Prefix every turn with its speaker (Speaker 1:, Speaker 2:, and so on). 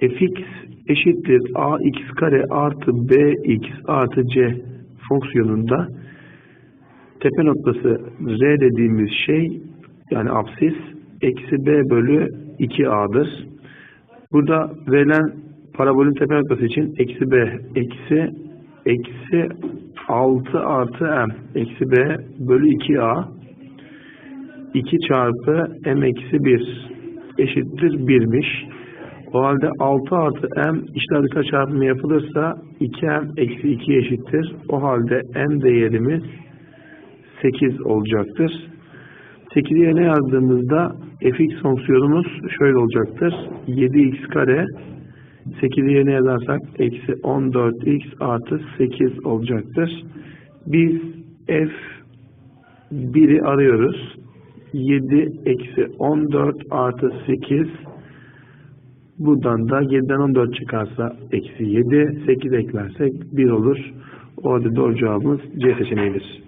Speaker 1: fx eşittir ax kare artı bx artı c fonksiyonunda tepe noktası r dediğimiz şey yani apsis eksi b bölü 2a'dır. Burada verilen parabolün tepe noktası için eksi b eksi eksi 6 artı m eksi b bölü 2a 2 çarpı m eksi 1 eşittir 1'miş. O halde 6 artı m işler dışa çarpımı yapılırsa 2m eksi 2 eşittir. O halde m değerimiz 8 olacaktır. 8'i yerine yazdığımızda fx fonksiyonumuz şöyle olacaktır. 7x kare 8'i yerine yazarsak eksi 14x artı 8 olacaktır. Biz f 1'i arıyoruz. 7 eksi 14 artı 8 buradan da 7'den 14 çıkarsa eksi 7 8 eklersek 1 olur. O halde doğru cevabımız C seçeneğidir.